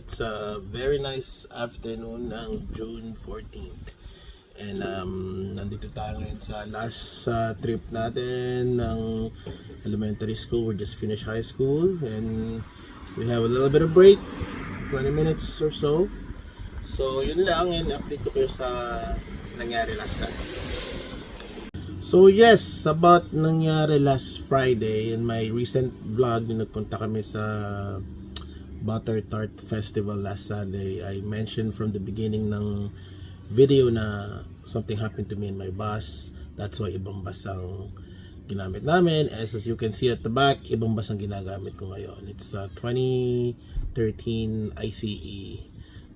It's a very nice afternoon ng June 14th. And um, nandito tayo ngayon sa last uh, trip natin ng elementary school. We just finished high school and we have a little bit of break, 20 minutes or so. So yun lang, and update ko kayo sa nangyari last time. So yes, about nangyari last Friday in my recent vlog nung nagpunta kami sa Butter Tart Festival last Saturday, I mentioned from the beginning ng video na something happened to me and my bus. That's why ibang bus ang ginamit namin. As, as you can see at the back, ibang bus ang ginagamit ko ngayon. It's a 2013 ICE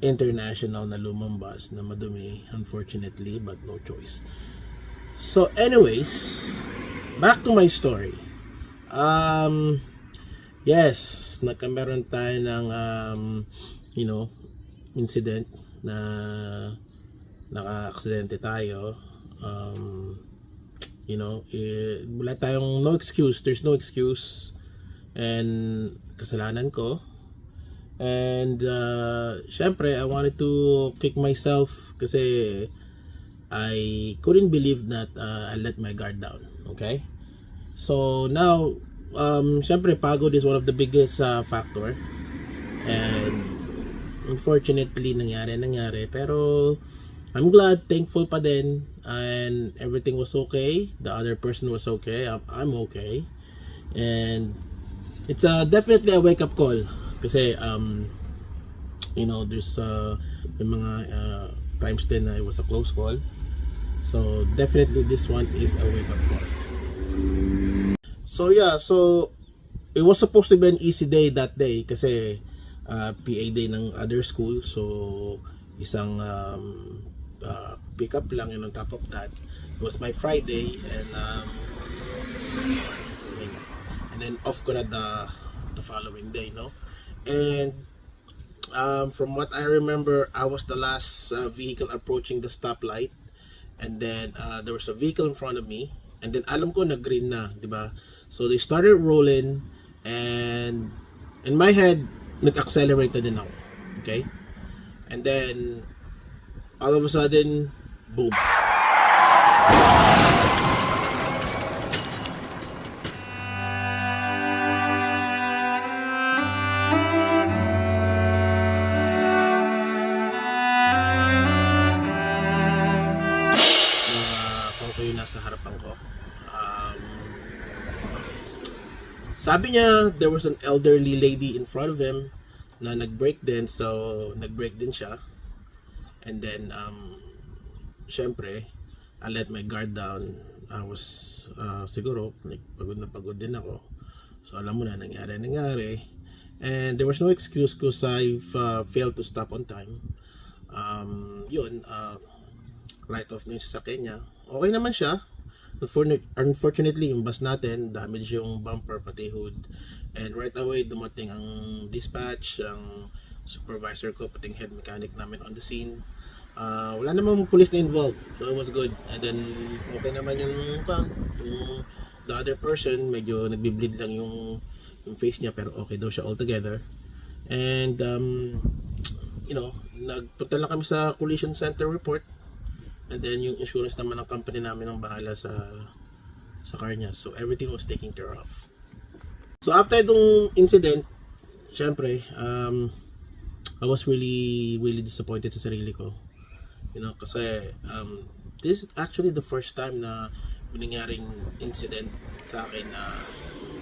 international na lumang bus na madumi unfortunately but no choice. So anyways, back to my story. Um yes, nagkameron tayo ng um you know, incident na naka-aksidente tayo. Um you know, eh, wala tayong no excuse, there's no excuse and kasalanan ko. And uh, syempre, I wanted to kick myself kasi I couldn't believe that uh, I let my guard down. Okay? So now, um, syempre, pagod is one of the biggest uh, factor. And unfortunately, nangyari, nangyari. Pero I'm glad, thankful pa din. And everything was okay. The other person was okay. I'm, okay. And it's uh, definitely a wake-up call. Kasi, um, you know, there's uh, may mga uh, times din na it was a close call. So definitely this one is a wake up call. So yeah, so it was supposed to be an easy day that day kasi uh, PA day ng other school. So isang um, uh, pick up lang yun on top of that. It was my Friday and um, and then off ko na the, the following day, no? And um, from what I remember, I was the last uh, vehicle approaching the stoplight. And then uh, there was a vehicle in front of me. And then alam ko na green na, di ba? So they started rolling and in my head, nag-accelerate na din ako. Okay? And then all of a sudden, boom. Sabi niya, there was an elderly lady in front of him na nag-break din, so nag-break din siya. And then, um, syempre, I let my guard down. I was, uh, siguro, like, pagod na pagod din ako. So, alam mo na, nangyari, nangyari. And there was no excuse because I've uh, failed to stop on time. Um, yun, uh, write off na yung sasakyan. Okay naman siya. Unfortunately, yung bus natin, damage yung bumper pati hood. And right away, dumating ang dispatch, ang supervisor ko, pati yung head mechanic namin on the scene. Uh, wala namang police na involved. So it was good. And then, okay naman yung, pang, yung the other person, medyo nagbi-bleed lang yung, yung face niya, pero okay daw siya altogether. And, um, you know, nagpunta lang kami sa collision center report. And then yung insurance naman ng company namin ang bahala sa sa car niya. So everything was taken care of. So after itong incident, syempre, um, I was really, really disappointed sa sarili ko. You know, kasi um, this is actually the first time na nangyaring incident sa akin na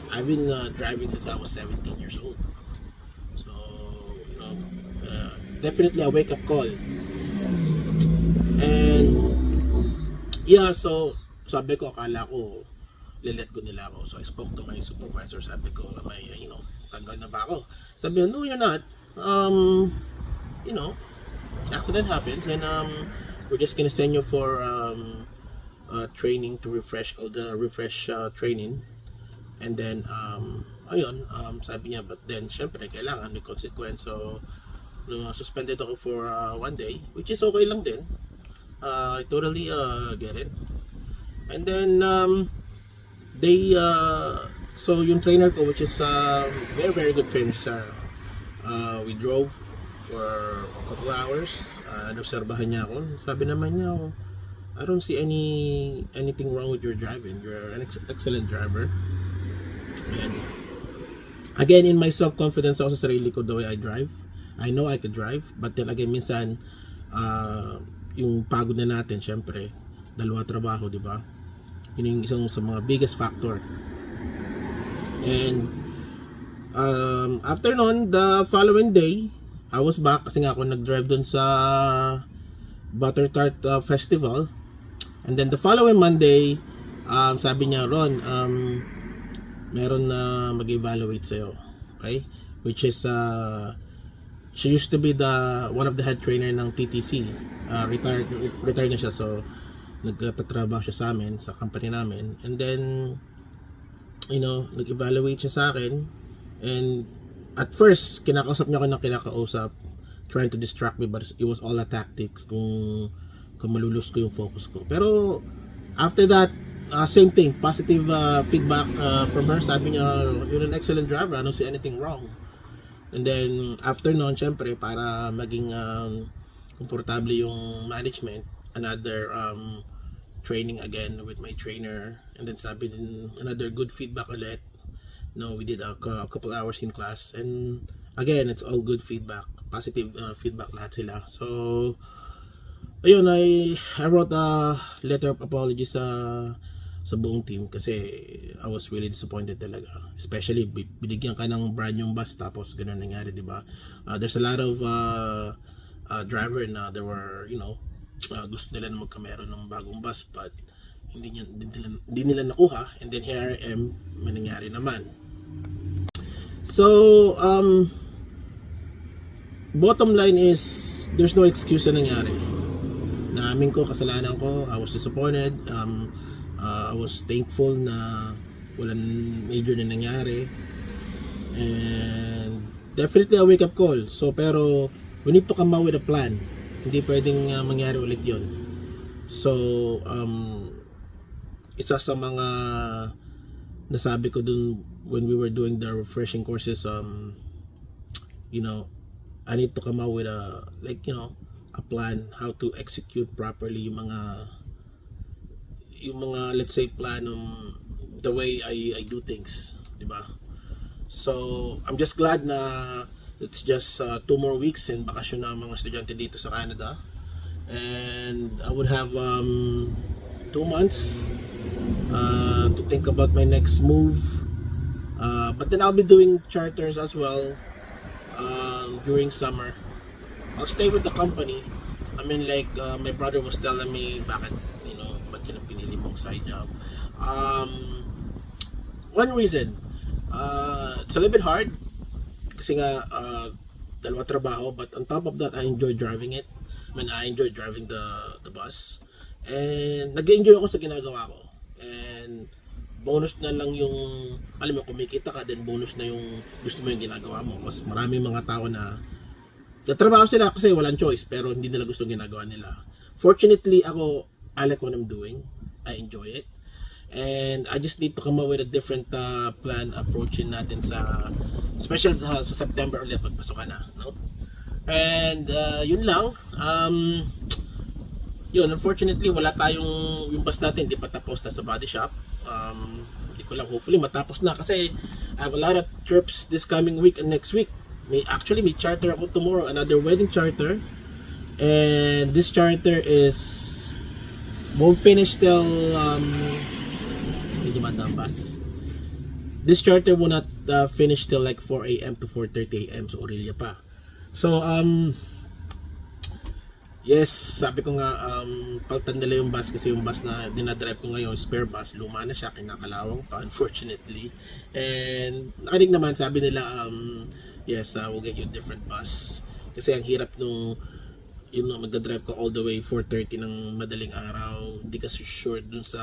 I've been uh, driving since I was 17 years old. So, you know, uh, it's definitely a wake-up call. And yeah, so sabi ko akala ko lilet ko nila ako. So I spoke to my supervisor, sabi ko, may, you know, tanggal na ba ako? Sabi no, you're not. Um, you know, accident happens and um, we're just gonna send you for um, uh, training to refresh all the refresh uh, training. And then, um, ayun, um, sabi niya, but then, syempre, kailangan may consequence. So, uh, suspended ako for uh, one day, which is okay lang din. Uh, I totally uh, get it. And then, um, they, uh, so yung trainer ko, which is um, very, very good trainer, sir. Uh, we drove for a couple hours. Uh, inobserbahan niya ako. Sabi naman niya, oh, I don't see any anything wrong with your driving. You're an ex- excellent driver. And again, in my self-confidence ako sa sarili ko the way I drive. I know I could drive. But then again, minsan, uh, yung pagod na natin, syempre, dalawa trabaho, di ba? Yun yung isang sa mga biggest factor. And um, after nun, the following day, I was back kasi nga ako nag-drive dun sa Butter Tart uh, Festival. And then the following Monday, um, sabi niya, Ron, um, meron na mag-evaluate sa'yo. Okay? Which is, uh, she used to be the one of the head trainer ng TTC. Uh, retired, retired na siya. So, nagtatrabaho siya sa amin, sa company namin. And then, you know, nag-evaluate siya sa akin. And at first, kinakausap niya ako ng kinakausap, trying to distract me, but it was all a tactics kung, kung malulus ko yung focus ko. Pero, after that, uh, same thing, positive uh, feedback uh, from her. Sabi niya, you're an excellent driver, I don't see anything wrong. And then, after nun, syempre, para maging um, komportable yung management, another um, training again with my trainer. And then sabi din, another good feedback ulit. No, we did a, a couple hours in class. And again, it's all good feedback. Positive uh, feedback lahat sila. So, ayun, I, I wrote a letter of apology sa sa buong team kasi I was really disappointed talaga. Especially bi- binigyan ka ng brand yung bus tapos ganun nangyari, 'di ba? Uh, there's a lot of uh, uh, driver na there were, you know, uh, gusto nila na magkameron ng bagong bus but hindi niya hindi nila, hindi nila nakuha and then here I am may nangyari naman. So, um bottom line is there's no excuse na nangyari. Naamin ko kasalanan ko, I was disappointed. Um uh, I was thankful na walang major na nangyari. And definitely a wake up call. So pero we need to come up with a plan. Hindi pwedeng uh, mangyari ulit 'yon. So um isa sa mga nasabi ko dun when we were doing the refreshing courses um you know I need to come out with a like you know a plan how to execute properly yung mga yung mga let's say plan um, the way I I do things, 'di ba? So, I'm just glad na it's just uh, two more weeks and bakasyon na ang mga estudyante dito sa Canada. And I would have um, two months uh, to think about my next move. Uh, but then I'll be doing charters as well um, during summer. I'll stay with the company. I mean, like uh, my brother was telling me, bakit, you know, ba't yun ang pinili mong side job? Um, one reason, uh, it's a little bit hard kasi nga uh, dalawa trabaho but on top of that I enjoy driving it I mean I enjoy driving the the bus and nag-enjoy ako sa ginagawa ko and bonus na lang yung alam mo kumikita ka then bonus na yung gusto mo yung ginagawa mo kasi maraming mga tao na Tatrabaho sila kasi walang choice pero hindi nila gusto ginagawa nila. Fortunately, ako, I like what I'm doing. I enjoy it. And I just need to come up with a different uh, plan approaching natin sa special sa, sa September ulit pagpasok na. No? And uh, yun lang. Um, yun, unfortunately, wala tayong yung bus natin, hindi pa tapos na sa body shop. Um, hindi ko lang, hopefully matapos na kasi I have a lot of trips this coming week and next week. May actually may charter ako tomorrow, another wedding charter. And this charter is won't finish till um bus. This charter will not uh, finish till like 4 a.m. to 4:30 a.m. so Aurelia pa. So um Yes, sabi ko nga um paltan nila yung bus kasi yung bus na dinadrive ko ngayon, spare bus, luma na siya, kinakalawang pa unfortunately. And nakinig naman sabi nila um yes, uh, we'll get you a different bus. Kasi ang hirap nung yun know, magdadrive ka all the way 4.30 ng madaling araw. Hindi ka sure dun sa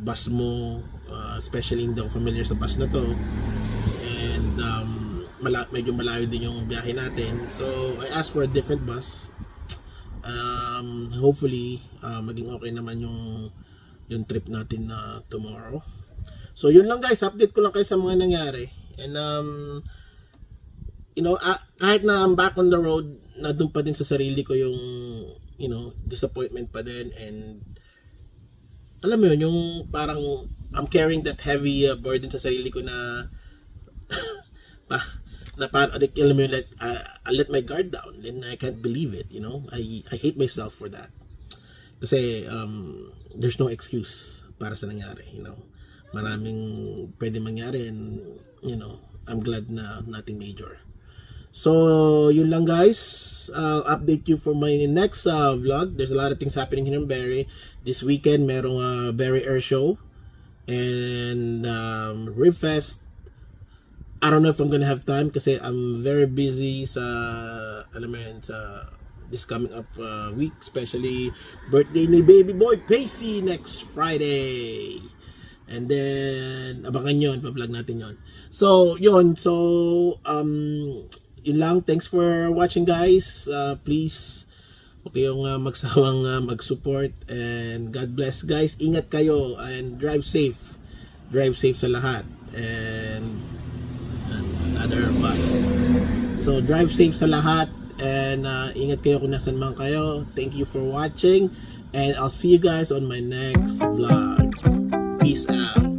bus mo. Uh, especially hindi ako familiar sa bus na to. And um, mala- medyo malayo din yung biyahe natin. So, I asked for a different bus. Um, hopefully, uh, maging okay naman yung yung trip natin na tomorrow. So, yun lang guys. Update ko lang kayo sa mga nangyari. And um, you know, ah, kahit na I'm back on the road, nandun pa din sa sarili ko yung, you know, disappointment pa din and alam mo yun, yung parang I'm carrying that heavy uh, burden sa sarili ko na pa, na parang alam mo yun, like, I, I let my guard down and I can't believe it, you know. I, I hate myself for that. Kasi um, there's no excuse para sa nangyari, you know. Maraming pwede mangyari and, you know, I'm glad na nothing major. So, yun lang guys. I'll update you for my next uh, vlog. There's a lot of things happening here in Barrie. This weekend, merong uh, Barrie Air Show. And um, Ribfest. I don't know if I'm gonna have time kasi I'm very busy sa, alam mo yun, sa this coming up uh, week. Especially birthday ni baby boy Pacey next Friday. And then, abangan yon pa-vlog natin yon. So, yun. So, um, yun lang. Thanks for watching, guys. Uh, please, okay yung uh, magsawang uh, mag-support. And God bless, guys. Ingat kayo and drive safe. Drive safe sa lahat. And, and another bus. So, drive safe sa lahat. And uh, ingat kayo kung nasan man kayo. Thank you for watching. And I'll see you guys on my next vlog. Peace out.